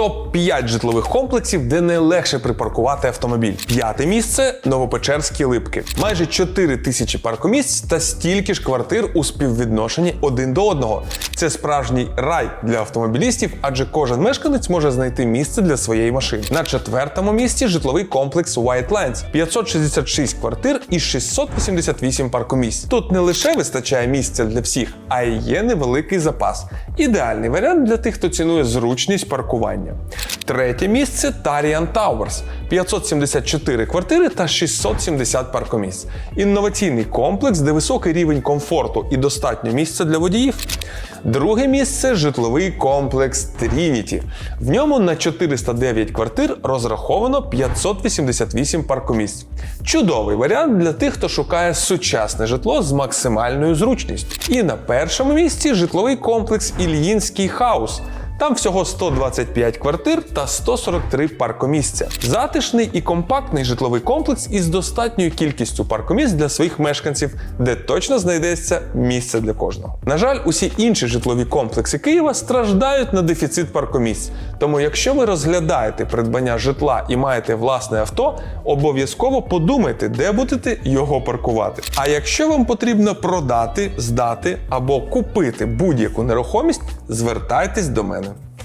Топ-5 житлових комплексів, де найлегше припаркувати автомобіль. П'яте місце Новопечерські липки. Майже 4 тисячі паркомісць та стільки ж квартир у співвідношенні один до одного. Це справжній рай для автомобілістів, адже кожен мешканець може знайти місце для своєї машини. На четвертому місці житловий комплекс White Lines. 566 квартир і 688 паркомісць. Тут не лише вистачає місця для всіх, а й є невеликий запас. Ідеальний варіант для тих, хто цінує зручність паркування. Третє місце Tarian Towers. 574 квартири та 670 паркомісць. Інноваційний комплекс, де високий рівень комфорту і достатньо місця для водіїв. Друге місце житловий комплекс Trinity. В ньому на 409 квартир розраховано 588 паркомісць. Чудовий варіант для тих, хто шукає сучасне житло з максимальною зручністю. І на першому місці житловий комплекс Ільїнський хаус. Там всього 125 квартир та 143 паркомісця. Затишний і компактний житловий комплекс із достатньою кількістю паркомісць для своїх мешканців, де точно знайдеться місце для кожного. На жаль, усі інші житлові комплекси Києва страждають на дефіцит паркомісць. Тому, якщо ви розглядаєте придбання житла і маєте власне авто, обов'язково подумайте, де будете його паркувати. А якщо вам потрібно продати, здати або купити будь-яку нерухомість, звертайтесь до мене.